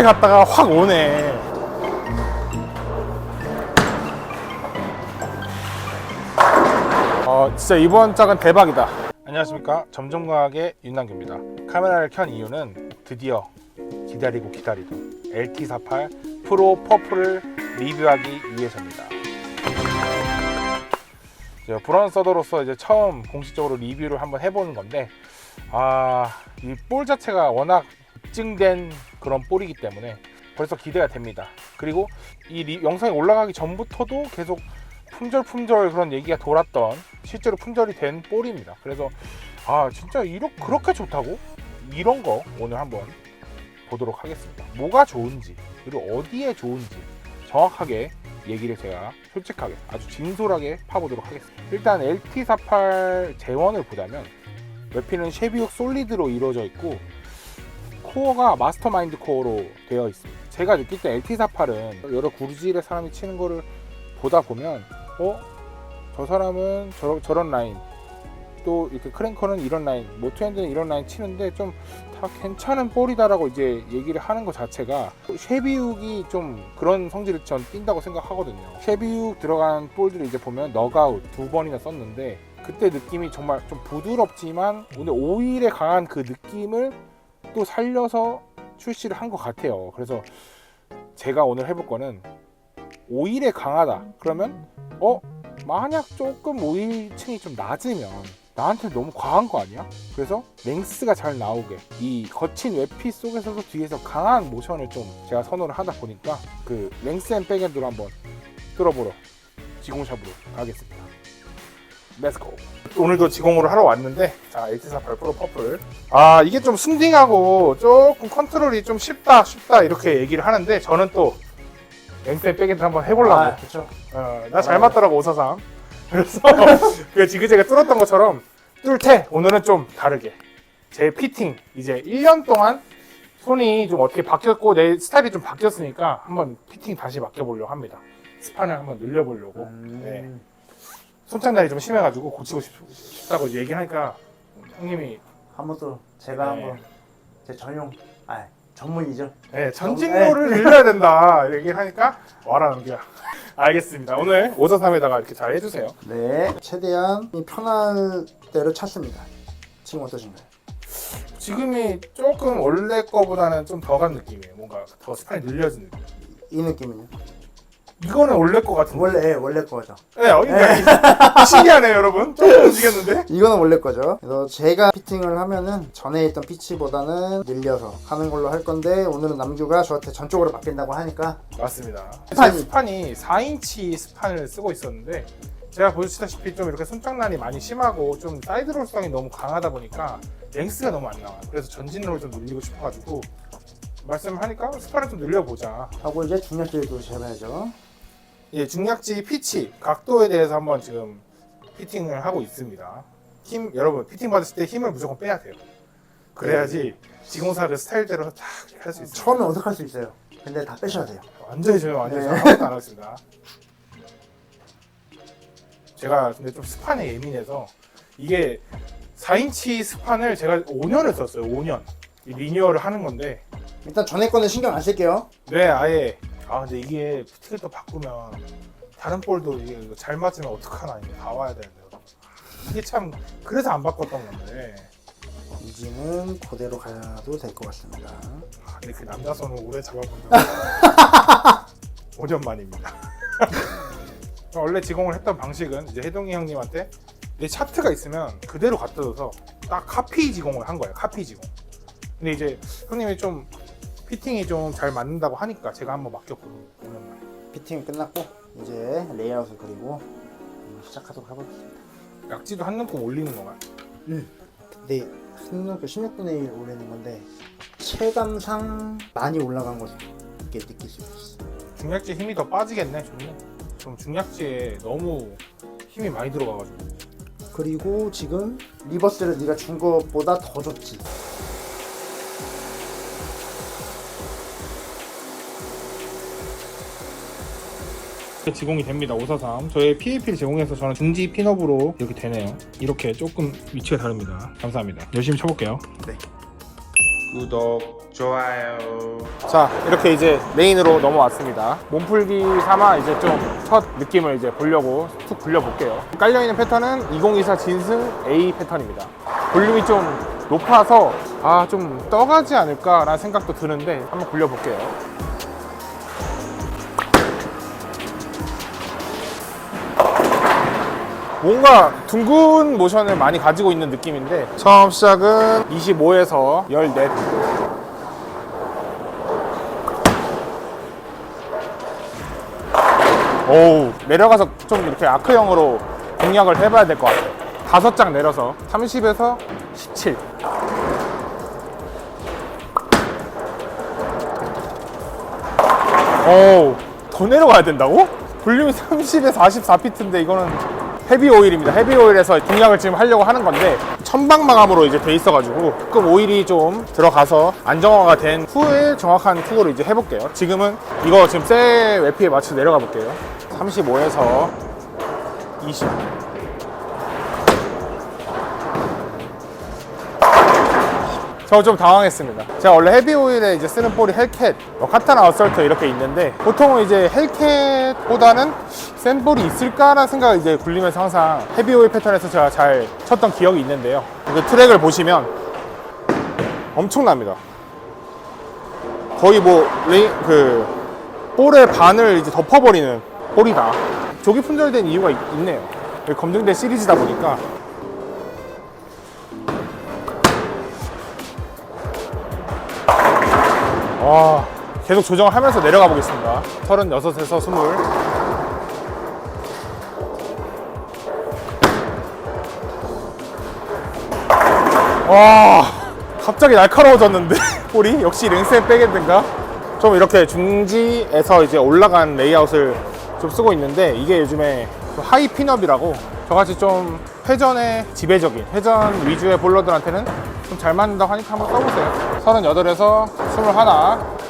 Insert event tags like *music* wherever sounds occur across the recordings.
잘 갔다가 확 오네. 어, 진짜 이번 짝은 대박이다. 안녕하십니까. 점점과학의 윤남규입니다. 카메라를 켠 이유는 드디어 기다리고 기다리던 LT48 프로 퍼플을 리뷰하기 위해서입니다. 이제 브런서더로서 이제 처음 공식적으로 리뷰를 한번 해보는 건데, 아, 이 볼 자체가 워낙 입증된 그런 볼이기 때문에 벌써 기대가 됩니다. 그리고 이 리- 영상이 올라가기 전부터도 계속 품절 품절 그런 얘기가 돌았던 실제로 품절이 된 볼입니다. 그래서 아 진짜 이렇 그렇게 좋다고 이런 거 오늘 한번 보도록 하겠습니다. 뭐가 좋은지 그리고 어디에 좋은지 정확하게 얘기를 제가 솔직하게 아주 진솔하게 파보도록 하겠습니다. 일단 LT48 재원을 보자면 외피는 쉐비욱 솔리드로 이루어져 있고 코어가 마스터마인드 코어로 되어 있습니다. 제가 느낄 때 LT48은 여러 구질의 사람이 치는 거를 보다 보면 어? 저 사람은 저, 저런 라인 또 이렇게 크랭커는 이런 라인 모트핸드는 이런 라인 치는데 좀 다 괜찮은 볼이다라고 이제 얘기를 하는 것 자체가 쉐비욱이 좀 그런 성질을 전 띈다고 생각하거든요 쉐비욱 들어간 볼들을 이제 보면 너가웃 두 번이나 썼는데 그때 느낌이 정말 좀 부드럽지만 오늘 오일에 강한 그 느낌을 또 살려서 출시를 한 것 같아요 그래서 제가 오늘 해볼 거는 오일에 강하다 그러면 어 만약 조금 오일층이 좀 낮으면 나한테 너무 과한 거 아니야? 그래서 랭스가 잘 나오게 이 거친 외피 속에서도 뒤에서 강한 모션을 좀 제가 선호를 하다 보니까 그 랭스 앤 백엔드로 한번 뚫어보러 지공샵으로 가겠습니다. 렛츠고 오늘도 지공으로 하러 왔는데 자 LT48 프로 퍼플 아 이게 좀 순딩하고 조금 컨트롤이 좀 쉽다 쉽다 이렇게 얘기를 하는데 저는 또앤 백엔드 한번 해보려고 아, 그렇죠. 어, 나잘 맞더라고 오사삼. *laughs* 그래서 *laughs* 그 지그재그 뚫었던 것처럼 뚫테 오늘은 좀 다르게 제 피팅 이제 1년 동안 손이 좀 어떻게 바뀌었고 내 스타일이 좀 바뀌었으니까 한번 피팅 다시 맡겨보려고 합니다. 스판을 한번 늘려보려고. 음. 네. 손장난이 좀 심해가지고 고치고 싶, 싶다고 얘기하니까 형님이 한번 또 제가 네. 한번 제 전용 아 전문이죠. 네, 전진로를 늘려야 된다 *laughs* 얘기를 하니까 와라는 게 알겠습니다. 오늘 543에다가 이렇게 잘 해주세요. 네. 최대한 이 편할 대로 찼습니다. 지금 어떠신가요? 지금이 조금 원래 거보다는 좀 더 간 느낌이에요. 뭔가 더 스판이 늘려진 느낌. 이 느낌은요? 이거는 원래 거 같은데. 원래 예, 원래 거죠. 네, 어, 그러니까 신기하네요, 여러분. 조금 움직였는데. *laughs* 이거는 원래 거죠. 그래서 제가 피팅을 하면은 전에 있던 피치보다는 늘려서 하는 걸로 할 건데 오늘은 남규가 저한테 전적으로 바뀐다고 하니까 맞습니다. 스판이. 스판이 4인치 스판을 쓰고 있었는데 제가 보시다시피 좀 이렇게 손장난이 많이 심하고 좀 사이드 롤성이 너무 강하다 보니까 랭스가 너무 안 나와요. 그래서 전진롤을 좀 늘리고 싶어가지고 말씀하니까 스판을 좀 늘려보자. 하고 이제 중력질도 재봐야죠. 예, 중약지 피치 각도에 대해서 한번 지금 피팅을 하고 있습니다. 힘 여러분 피팅 받으실 때 힘을 무조건 빼야 돼요. 그래야지 지공사를 스타일대로 딱할 수 있어요. 처음에 어색할 수 있어요. 근데 다 빼셔야 돼요. 완전히 저는 완전히 네. 아무것도 안 하겠습니다. 제가 근데 좀 스판에 예민해서 이게 4인치 스판을 제가 5년을 썼어요. 5년 이 리니어를 하는 건데 일단 전에 거는 신경 안 쓸게요. 네 아예 아 근데 이게 또 바꾸면 다른 볼도 이게 잘 맞으면 어떡하나 이게 다 와야 되는데 이게 참 그래서 안 바꿨던 건데 이지는 그대로 가도 될 것 같습니다. 아, 근데 그 남자 손을 오래 잡아본 적은 5년 만입니다. *laughs* 원래 지공을 했던 방식은 이제 해동이 형님한테 내 차트가 있으면 그대로 갖다 줘서 딱 카피 지공을 한 거예요. 카피 지공. 근데 이제 형님이 좀 피팅이 좀 잘 맞는다고 하니까 제가 한번 맡겼거든요. 5년 만에. 피팅이 끝났고 이제 레이아웃을 그리고 시작하도록 해보겠습니다. 약지도 한 눈금 올리는 건가요? 근데 한눈 16분의 1 올리는 건데 체감상 많이 올라간 것을 이렇게 느낄 수 있어요. 중약지 힘이 더 빠지겠네. 좀, 좀 중약지에 너무 힘이 많이 들어가가지고. 그리고 지금 리버스를 네가 준 것보다 더 좋지. 제공이 됩니다. 543. 저의 PAP를 제공해서 저는 중지 핀업으로 이렇게 되네요. 이렇게 조금 위치가 다릅니다. 감사합니다. 열심히 쳐볼게요. 네. 구독, 좋아요. 자 이렇게 이제 메인으로 넘어왔습니다 몸풀기 삼아 이제 좀 첫 느낌을 이제 보려고 툭 굴려볼게요 깔려있는 패턴은 2024 진승 A 패턴입니다 볼륨이 좀 높아서 아 좀 떠가지 않을까 라는 생각도 드는데 한번 굴려볼게요 뭔가 둥근 모션을 많이 가지고 있는 느낌인데 처음 시작은 25에서 14 오우 내려가서 좀 이렇게 아크형으로 공략을 해봐야 될 것 같아요. 다섯 장 내려서 30에서 17 오우 더 내려가야 된다고? 볼륨이 30에 44피트인데 이거는 헤비 오일입니다. 헤비 오일에서 공략을 지금 하려고 하는 건데 천방 마감으로 이제 돼 있어가지고 조금 오일이 좀 들어가서 안정화가 된 후에 정확한 투구를 이제 해볼게요. 지금은 이거 지금 세 외피에 맞춰 내려가 볼게요. 35에서 20 저 좀 당황했습니다. 제가 원래 헤비 오일에 이제 쓰는 볼이 헬캣, 뭐 카타나 어설트 이렇게 있는데 보통은 이제 헬캣보다는 센 볼이 있을까라는 생각을 이제 굴리면서 항상 헤비 오일 패턴에서 제가 잘 쳤던 기억이 있는데요. 그 트랙을 보시면 엄청납니다. 거의 뭐 레이 그 볼의 반을 이제 덮어버리는 볼이다. 조기 품절된 이유가 있, 있네요. 검증된 시리즈다 보니까 와 계속 조정을 하면서 내려가 보겠습니다. 36에서 20 와, 갑자기 날카로워졌는데? *laughs* 볼이? 역시 랭스의 백엔드인가? 좀 이렇게 중지에서 이제 올라간 레이아웃을 좀 쓰고 있는데 이게 요즘에 좀 하이 핀업이라고 저같이 좀 회전에 지배적인 회전 위주의 볼러들한테는 좀 잘 맞는다고 하니까 한번 써보세요. 38에서 21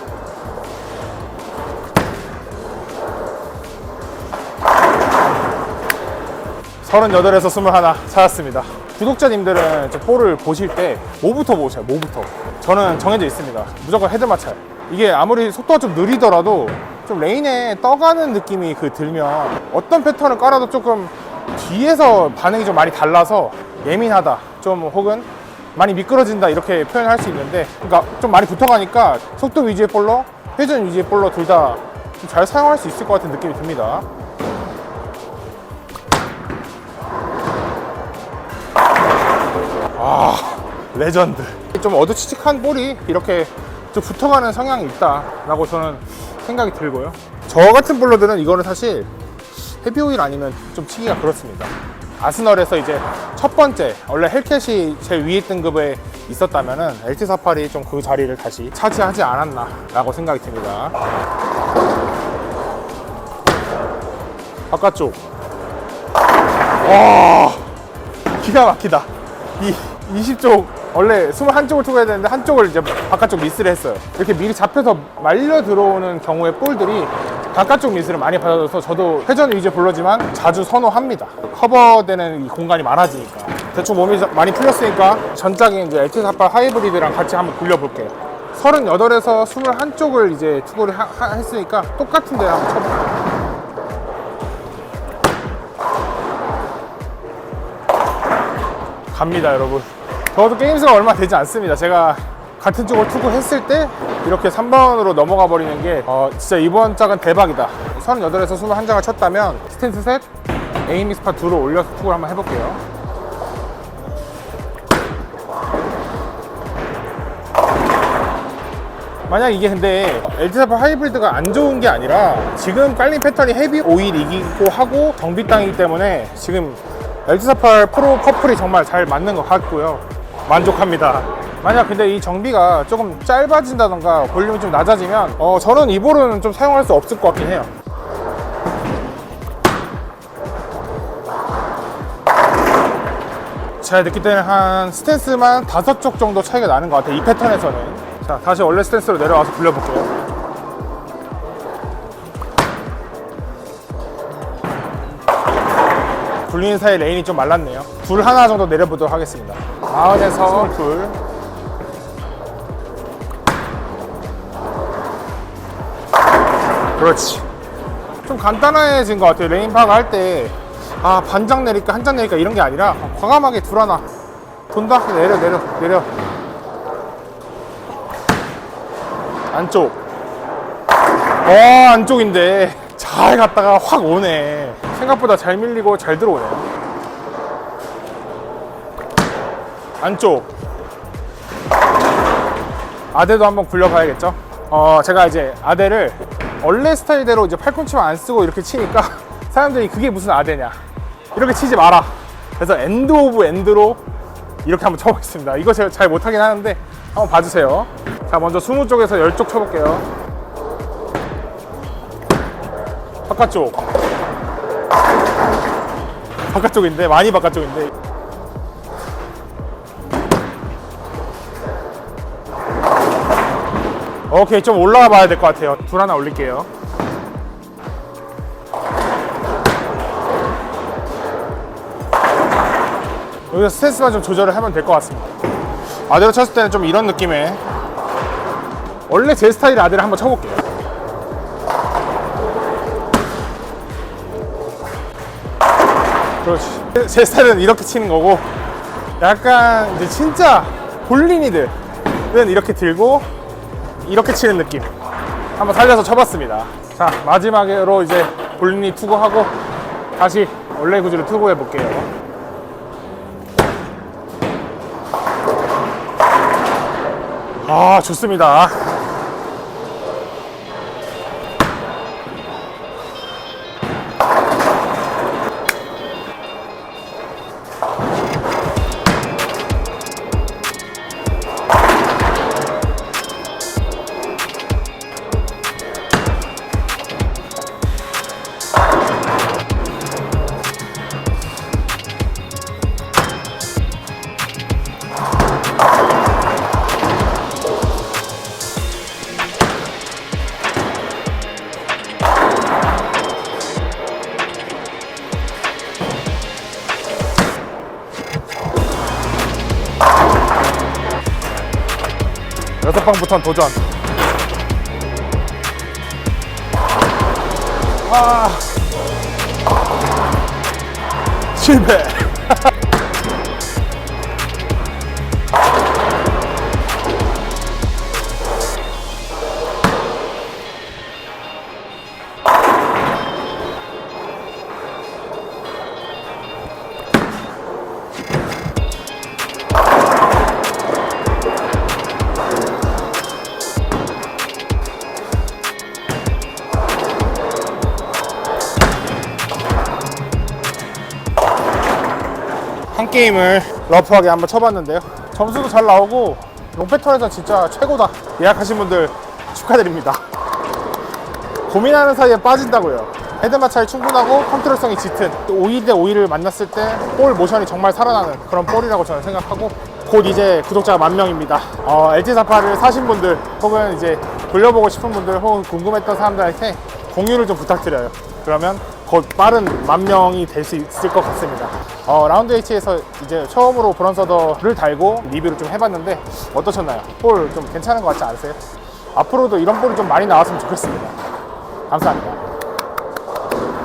38에서 21 찾았습니다. 구독자님들은 저 볼을 보실 때 뭐부터 보셔요? 뭐부터? 저는 정해져 있습니다. 무조건 헤드 마찰. 이게 아무리 속도가 좀 느리더라도 좀 레인에 떠가는 느낌이 그 들면 어떤 패턴을 깔아도 조금 뒤에서 반응이 좀 많이 달라서 예민하다. 좀 혹은 많이 미끄러진다 이렇게 표현할 수 있는데 그러니까 좀 많이 붙어가니까 속도 위주의 볼러, 회전 위주의 볼러 둘 다 잘 사용할 수 있을 것 같은 느낌이 듭니다. 아 레전드. 좀 어두치직한 볼이 이렇게 좀 붙어가는 성향이 있다라고 저는 생각이 들고요. 저 같은 볼러들은 이거는 사실 헤비오일 아니면 좀 치기가 그렇습니다 아스널에서 이제 첫 번째 원래 헬캣이 제일 위에 등급에 있었다면은 LT 사파리 좀 그 자리를 다시 차지하지 않았나 라고 생각이 듭니다 바깥쪽 와 기가 막히다. 이 20쪽 원래 21쪽을 투구해야 되는데 한쪽을 이제 바깥쪽 미스를 했어요. 이렇게 미리 잡혀서 말려 들어오는 경우에 볼들이 바깥쪽 미스를 많이 받아줘서 저도 회전 위주의 볼러지만 자주 선호합니다. 커버되는 이 공간이 많아지니까. 대충 몸이 자- 많이 풀렸으니까 전작인 이제 LT 사파 하이브리드랑 같이 한번 굴려볼게요. 38에서 21쪽을 이제 투구를 하- 하- 했으니까 똑같은 데 한번 쳐볼게요. 갑니다 여러분 저도 게임수가 얼마 되지 않습니다 제가 같은 쪽을 투구했을 때 이렇게 3번으로 넘어가 버리는 게 어, 진짜 이번 짝은 대박이다. 38에서 21장을 쳤다면 스탠스 셋 에이미 스파 2로 올려서 투구를 한번 해볼게요. 만약 이게 근데 엘티사파 하이브리드가 안 좋은 게 아니라 지금 깔린 패턴이 헤비 오일 이기고 하고 정비 땅이기 때문에 지금 엘티사파 프로 커플이 정말 잘 맞는 것 같고요. 만족합니다 만약 근데 이 정비가 조금 짧아진다던가 볼륨이 좀 낮아지면 어 저는 이 볼은 좀 사용할 수 없을 것 같긴 해요. 제가 느낄 때는 한 스탠스만 다섯 쪽 정도 차이가 나는 것 같아요 이 패턴에서는. 자 다시 원래 스탠스로 내려와서 굴려볼게요. 굴리는 사이 레인이 좀 말랐네요. 둘 하나 정도 내려보도록 하겠습니다. 40에서 둘 그렇지. 좀 간단해진 것 같아요. 레인파가 할 때, 아, 반장 내릴까, 한장 내릴까 이런 게 아니라, 과감하게 둘 하나. 돈다? 내려, 내려, 내려. 안쪽. 어, 안쪽인데. 잘 갔다가 확 오네. 생각보다 잘 밀리고 잘 들어오네. 안쪽. 아대도 한번 굴려봐야겠죠? 어, 제가 이제 아대를 원래 스타일대로 이제 팔꿈치만 안 쓰고 이렇게 치니까 *laughs* 사람들이 그게 무슨 아대냐. 이렇게 치지 마라. 그래서 엔드 오브 엔드로 이렇게 한번 쳐보겠습니다. 이거 제가 잘 못하긴 하는데 한번 봐주세요. 자, 먼저 20쪽에서 10쪽 쳐볼게요. 바깥쪽. 바깥쪽인데, 많이 바깥쪽인데. 오케이, 좀 올라가 봐야 될 것 같아요. 둘 하나 올릴게요. 여기서 스탠스만 좀 조절을 하면 될 것 같습니다. 아대로 쳤을 때는 좀 이런 느낌의 원래 제 스타일 아대를 한번 쳐볼게요. 그렇지. 제 스타일은 이렇게 치는 거고 약간 이제 진짜 볼린이들은 이렇게 들고 이렇게 치는 느낌. 한번 살려서 쳐봤습니다. 자 마지막으로 이제 볼린이 투구하고 다시 원래 구질로 투구해 볼게요. 아 좋습니다. 방부터는 도전. 아 실패. 한 게임을 러프하게 한번 쳐봤는데요. 점수도 잘 나오고 롱패턴에서 진짜 최고다. 예약하신 분들 축하드립니다. 고민하는 사이에 빠진다고요. 헤드마 차이 충분하고 컨트롤성이 짙은 5위 대 5위를 만났을 때 볼 모션이 정말 살아나는 그런 볼이라고 저는 생각하고 곧 이제 구독자가 만 명입니다. 어, LG48을 사신 분들 혹은 이제 돌려보고 싶은 분들 혹은 궁금했던 사람들한테 공유를 좀 부탁드려요. 그러면 곧 빠른 만 명이 될 수 있을 것 같습니다. 어, 라운드 H에서 이제 처음으로 브런서더를 달고 리뷰를 좀 해봤는데 어떠셨나요? 볼 좀 괜찮은 것 같지 않으세요? 앞으로도 이런 볼이 좀 많이 나왔으면 좋겠습니다. 감사합니다.